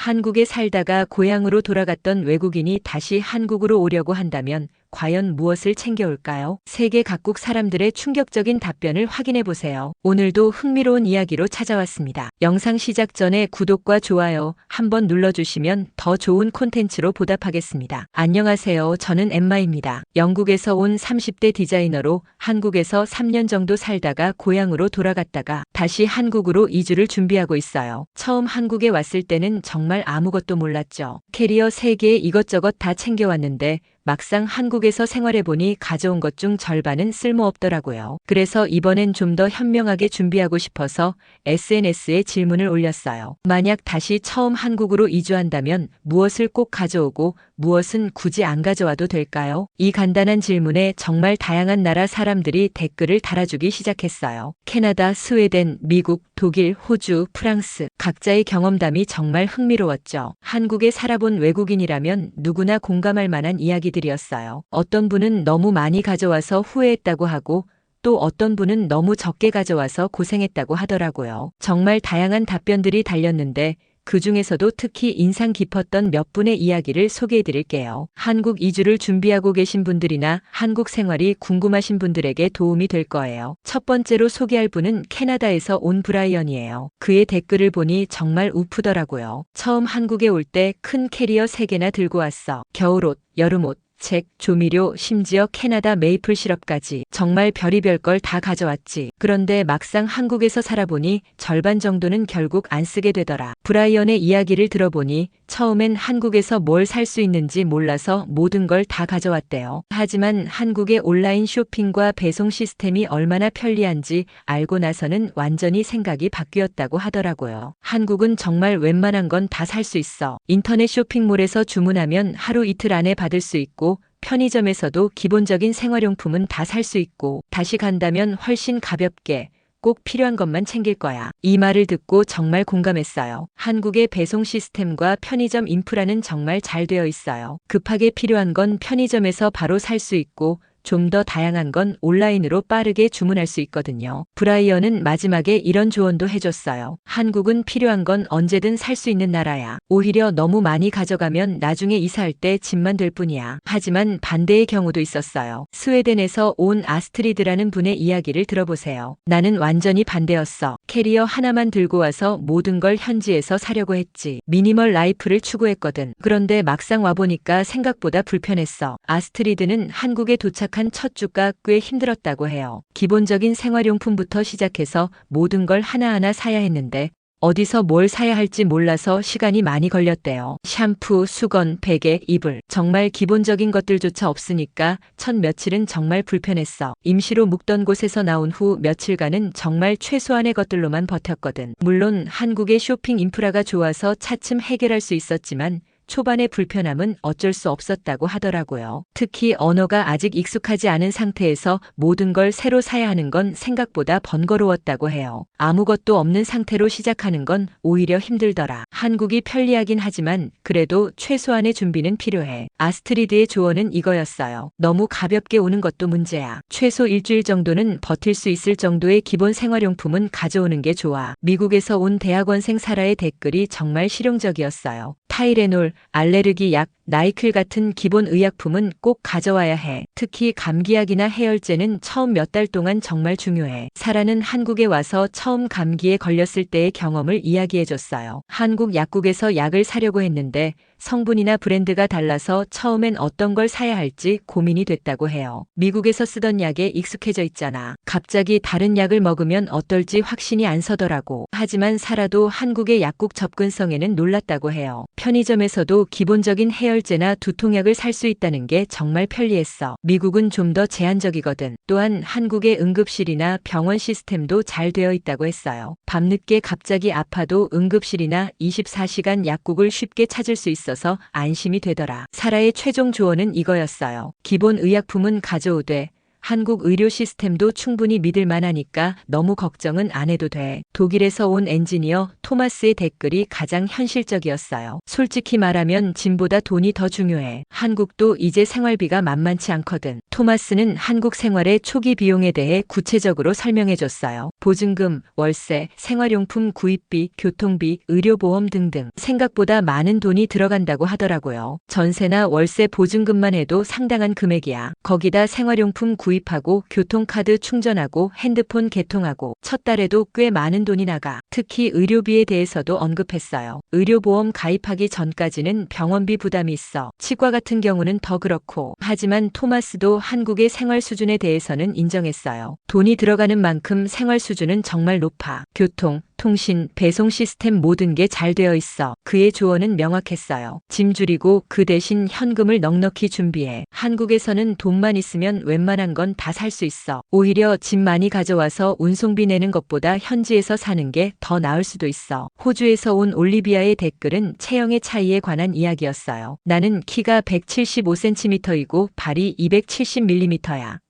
한국에 살다가 고향으로 돌아갔던 외국인이 다시 한국으로 오려고 한다면 과연 무엇을 챙겨올까요? 세계 각국 사람들의 충격적인 답변을 확인해 보세요. 오늘도 흥미로운 이야기로 찾아왔습니다. 영상 시작 전에 구독과 좋아요 한번 눌러주시면 더 좋은 콘텐츠로 보답하겠습니다. 안녕하세요. 저는 엠마입니다. 영국에서 온 30대 디자이너로 한국에서 3년 정도 살다가 고향으로 돌아갔다가 다시 한국으로 이주를 준비하고 있어요. 처음 한국에 왔을 때는 정말 아무것도 몰랐죠. 캐리어 3개 이것저것 다 챙겨왔는데 막상 한국에서 생활해보니 가져온 것 중 절반은 쓸모없더라고요. 그래서 이번엔 좀 더 현명하게 준비하고 싶어서 SNS에 질문을 올렸어요. 만약 다시 처음 한국으로 이주한다면 무엇을 꼭 가져오고 무엇은 굳이 안 가져와도 될까요? 이 간단한 질문에 정말 다양한 나라 사람들이 댓글을 달아주기 시작했어요. 캐나다, 스웨덴, 미국, 독일, 호주, 프랑스 각자의 경험담이 정말 흥미로웠죠. 한국에 살아본 외국인이라면 누구나 공감할 만한 이야기들이었어요. 어떤 분은 너무 많이 가져와서 후회했다고 하고 또 어떤 분은 너무 적게 가져와서 고생했다고 하더라고요. 정말 다양한 답변들이 달렸는데 그 중에서도 특히 인상 깊었던 몇 분의 이야기를 소개해 드릴게요. 한국 이주를 준비하고 계신 분들이나 한국 생활이 궁금하신 분들에게 도움이 될 거예요. 첫 번째로 소개할 분은 캐나다에서 온 브라이언이에요. 그의 댓글을 보니 정말 우프더라고요. 처음 한국에 올 때 큰 캐리어 3개나 들고 왔어. 겨울옷, 여름옷, 책, 조미료, 심지어 캐나다 메이플 시럽까지 정말 별의별 걸 다 가져왔지. 그런데 막상 한국에서 살아보니 절반 정도는 결국 안 쓰게 되더라. 브라이언의 이야기를 들어보니 처음엔 한국에서 뭘 살 수 있는지 몰라서 모든 걸 다 가져왔대요. 하지만 한국의 온라인 쇼핑과 배송 시스템이 얼마나 편리한지 알고 나서는 완전히 생각이 바뀌었다고 하더라고요. 한국은 정말 웬만한 건 다 살 수 있어. 인터넷 쇼핑몰에서 주문하면 하루 이틀 안에 받을 수 있고 편의점에서도 기본적인 생활용품은 다 살 수 있고 다시 간다면 훨씬 가볍게 꼭 필요한 것만 챙길 거야. 이 말을 듣고 정말 공감했어요. 한국의 배송 시스템과 편의점 인프라는 정말 잘 되어 있어요. 급하게 필요한 건 편의점에서 바로 살 수 있고 좀 더 다양한 건 온라인으로 빠르게 주문할 수 있거든요. 브라이언은 마지막에 이런 조언도 해줬어요. 한국은 필요한 건 언제든 살 수 있는 나라야. 오히려 너무 많이 가져가면 나중에 이사할 때 짐만 될 뿐이야. 하지만 반대의 경우도 있었어요. 스웨덴에서 온 아스트리드라는 분의 이야기를 들어보세요. 나는 완전히 반대였어. 캐리어 하나만 들고 와서 모든 걸 현지에서 사려고 했지. 미니멀 라이프를 추구했거든. 그런데 막상 와보니까 생각보다 불편했어. 아스트리드는 한국에 도착 시작한 첫 주가 꽤 힘들었다고 해요. 기본적인 생활용품부터 시작해서 모든 걸 하나하나 사야 했는데 어디서 뭘 사야 할지 몰라서 시간이 많이 걸렸대요. 샴푸, 수건, 베개, 이불. 정말 기본적인 것들조차 없으니까 첫 며칠은 정말 불편했어. 임시로 묵던 곳에서 나온 후 며칠간은 정말 최소한의 것들로만 버텼거든. 물론 한국의 쇼핑 인프라가 좋아서 차츰 해결할 수 있었지만 초반의 불편함은 어쩔 수 없었다고 하더라고요. 특히 언어가 아직 익숙하지 않은 상태에서 모든 걸 새로 사야 하는 건 생각보다 번거로웠다고 해요. 아무것도 없는 상태로 시작하는 건 오히려 힘들더라. 한국이 편리하긴 하지만 그래도 최소한의 준비는 필요해. 아스트리드의 조언은 이거였어요. 너무 가볍게 오는 것도 문제야. 최소 일주일 정도는 버틸 수 있을 정도의 기본 생활용품은 가져오는 게 좋아. 미국에서 온 대학원생 사라의 댓글이 정말 실용적이었어요. 타이레놀, 알레르기 약, 나이클 같은 기본 의약품은 꼭 가져와야 해. 특히 감기약이나 해열제는 처음 몇 달 동안 정말 중요해. 사라는 한국에 와서 처음 감기에 걸렸을 때의 경험을 이야기해줬어요. 한국 약국에서 약을 사려고 했는데 성분이나 브랜드가 달라서 처음엔 어떤 걸 사야 할지 고민이 됐다고 해요. 미국에서 쓰던 약에 익숙해져 있잖아. 갑자기 다른 약을 먹으면 어떨지 확신이 안 서더라고. 하지만 사라도 한국의 약국 접근성에는 놀랐다고 해요. 편의점에서도 기본적인 해열제나 두통약을 살 수 있다는 게 정말 편리했어. 미국은 좀 더 제한적이거든. 또한 한국의 응급실이나 병원 시스템도 잘 되어 있다고 했어요. 밤늦게 갑자기 아파도 응급실이나 24시간 약국을 쉽게 찾을 수 있어 서 안심이 되더라. 사라의 최종 조언은 이거였어요. 기본 의약품은 가져오되 한국 의료 시스템도 충분히 믿을 만하니까 너무 걱정은 안 해도 돼. 독일에서 온 엔지니어 토마스의 댓글이 가장 현실적이었어요. 솔직히 말하면 짐보다 돈이 더 중요해. 한국도 이제 생활비가 만만치 않거든. 토마스는 한국 생활의 초기 비용에 대해 구체적으로 설명해줬어요. 보증금, 월세, 생활용품 구입비, 교통비, 의료보험 등등 생각보다 많은 돈이 들어간다고 하더라고요. 전세나 월세 보증금만 해도 상당한 금액이야. 거기다 생활용품 구입하고 교통카드 충전하고 핸드폰 개통하고 첫 달에도 꽤 많은 돈이 나가. 특히 의 료비에 대해서도 언급했어요. 의료보험 가입하기 전까지는 병원비 부담이 있어. 치과 같은 경우는 더 그렇고. 하지만 토마스도 한국의 생활 수준에 대해서는 인정했어요. 돈이 들어가는 만큼 생활 수준은 정말 높아. 교통, 통신, 배송 시스템 모든 게 잘 되어 있어. 그의 조언은 명확했어요. 짐 줄이고 그 대신 현금을 넉넉히 준비해. 한국에서는 돈만 있으면 웬만한 건 다 살 수 있어. 오히려 짐 많이 가져와서 운송비 내는 것보다 현지에서 사는 게 더 나을 수도 있어. 호주에서 온 올리비아의 댓글은 체형의 차이에 관한 이야기였어요. 나는 키가 175cm이고 발이 270mm야.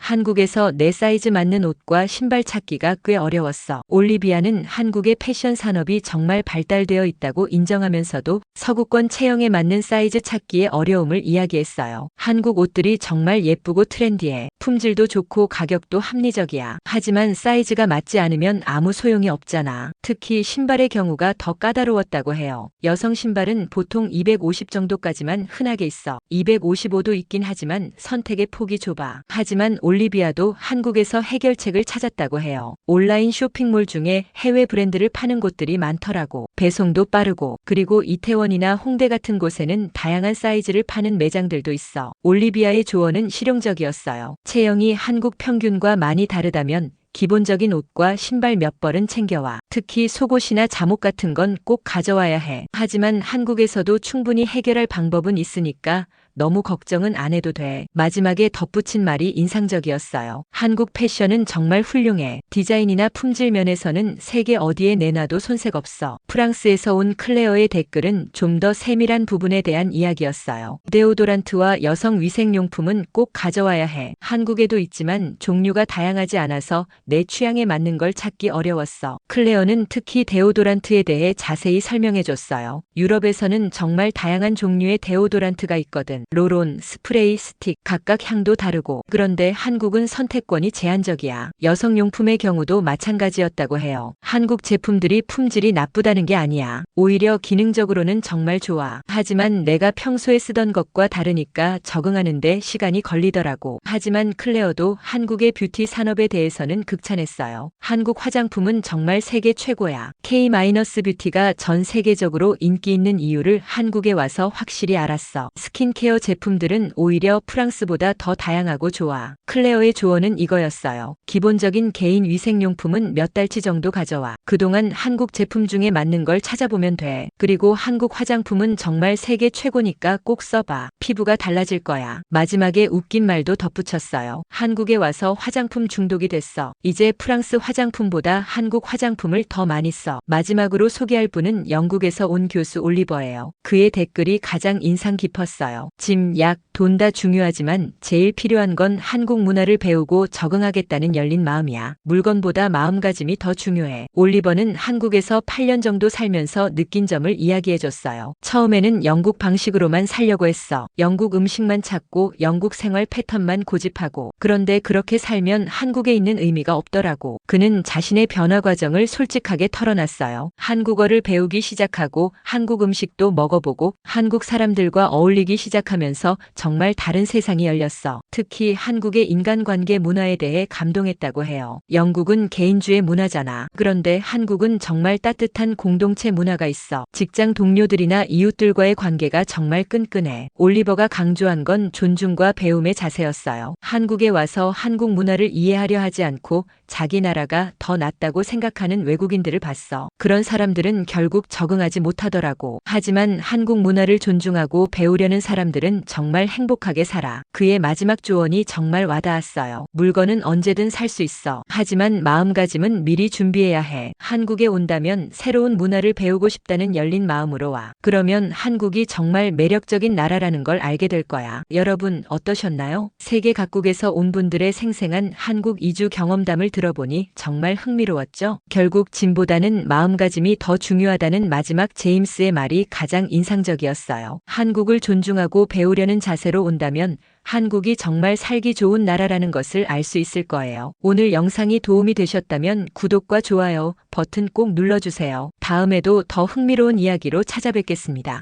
한국에서 내 사이즈 맞는 옷과 신발 찾기가 꽤 어려웠어. 올리비아는 한국의 패션 산업이 정말 발달되어 있다고 인정하면서도 서구권 체형에 맞는 사이즈 찾기의 어려움을 이야기했어요. 한국 옷들이 정말 예쁘고 트렌디해. 품질도 좋고 가격도 합리적이야. 하지만 사이즈가 맞지 않으면 아무 소용이 없잖아. 특히 신발의 경우가 더 까다로웠다고 해요. 여성 신발은 보통 250 정도까지만 흔하게 있어. 255도 있긴 하지만 선택의 폭이 좁아. 하지만 올리비아도 한국에서 해결책을 찾았다고 해요. 온라인 쇼핑몰 중에 해외 브랜드를 파는 곳들이 많더라고. 배송도 빠르고, 그리고 이태원이나 홍대 같은 곳에는 다양한 사이즈를 파는 매장들도 있어. 올리비아의 조언은 실용적이었어요. 체형이 한국 평균과 많이 다르다면 기본적인 옷과 신발 몇 벌은 챙겨와. 특히 속옷이나 잠옷 같은 건 꼭 가져와야 해. 하지만 한국에서도 충분히 해결할 방법은 있으니까 너무 걱정은 안 해도 돼. 마지막에 덧붙인 말이 인상적이었어요. 한국 패션은 정말 훌륭해. 디자인이나 품질 면에서는 세계 어디에 내놔도 손색 없어. 프랑스에서 온 클레어의 댓글은 좀 더 세밀한 부분에 대한 이야기였어요. 데오도란트와 여성 위생용품은 꼭 가져와야 해. 한국에도 있지만 종류가 다양하지 않아서 내 취향에 맞는 걸 찾기 어려웠어. 클레어는 특히 데오도란트에 대해 자세히 설명해줬어요. 유럽에서는 정말 다양한 종류의 데오도란트가 있거든. 롤온, 스프레이, 스틱, 각각 향도 다르고. 그런데 한국은 선택권이 제한적이야. 여성용품의 경우도 마찬가지였다고 해요. 한국 제품들이 품질이 나쁘다는 게 아니야. 오히려 기능적으로는 정말 좋아. 하지만 내가 평소에 쓰던 것과 다르니까 적응하는데 시간이 걸리더라고. 하지만 클레어도 한국의 뷰티 산업에 대해서는 극찬했어요. 한국 화장품은 정말 세계 최고야. K-뷰티가 전 세계적으로 인기 있는 이유를 한국에 와서 확실히 알았어. 스킨케어 제품들은 오히려 프랑스보다 더 다양하고 좋아. 클레어의 조언은 이거였어요. 기본적인 개인 위생용품은 몇 달치 정도 가져와. 그동안 한국 제품 중에 맞는 걸 찾아보면 돼. 그리고 한국 화장품은 정말 세계 최고니까 꼭 써봐. 피부가 달라질 거야. 마지막에 웃긴 말도 덧붙였어요. 한국에 와서 화장품 중독이 됐어. 이제 프랑스 화장품보다 한국 화장품을 더 많이 써. 마지막으로 소개할 분은 영국에서 온 교수 올리버예요. 그의 댓글이 가장 인상 깊었어요. 짐, 약, 돈 다 중요하지만 제일 필요한 건 한국 문화를 배우고 적응하겠다는 열린 마음이야. 물건보다 마음가짐이 더 중요해. 올리버는 한국에서 8년 정도 살면서 느낀 점을 이야기해줬어요. 처음에는 영국 방식으로만 살려고 했어. 영국 음식만 찾고 영국 생활 패턴만 고집하고. 그런데 그렇게 살면 한국에 있는 의미가 없더라고. 그는 자신의 변화 과정을 솔직하게 털어놨어요. 한국어를 배우기 시작하고 한국 음식도 먹어보고 한국 사람들과 어울리기 시작 하면서 정말 다른 세상이 열렸어. 특히 한국의 인간관계 문화에 대해 감동했다고 해요. 영국은 개인주의 문화잖아. 그런데 한국은 정말 따뜻한 공동체 문화가 있어. 직장 동료들이나 이웃들과의 관계가 정말 끈끈해. 올리버가 강조한 건 존중과 배움의 자세였어요. 한국에 와서 한국 문화를 이해하려 하지 않고 자기 나라가 더 낫다고 생각하는 외국인들을 봤어. 그런 사람들은 결국 적응하지 못하더라고. 하지만 한국 문화를 존중하고 배우려는 사람들은 사람들은 정말 행복하게 살아. 그의 마지막 조언이 정말 와닿았어요. 물건은 언제든 살 수 있어. 하지만 마음가짐은 미리 준비해야 해. 한국에 온다면 새로운 문화를 배우고 싶다는 열린 마음으로 와. 그러면 한국이 정말 매력적인 나라라는 걸 알게 될 거야. 여러분 어떠셨나요? 세계 각국에서 온 분들의 생생한 한국 이주 경험담을 들어보니 정말 흥미로웠죠. 결국 짐보다는 마음가짐이 더 중요하다는 마지막 제임스의 말이 가장 인상적이었어요. 한국을 존중하고 배우려는 자세로 온다면 한국이 정말 살기 좋은 나라라는 것을 알 수 있을 거예요. 오늘 영상이 도움이 되셨다면 구독과 좋아요 버튼 꼭 눌러주세요. 다음에도 더 흥미로운 이야기로 찾아뵙겠습니다.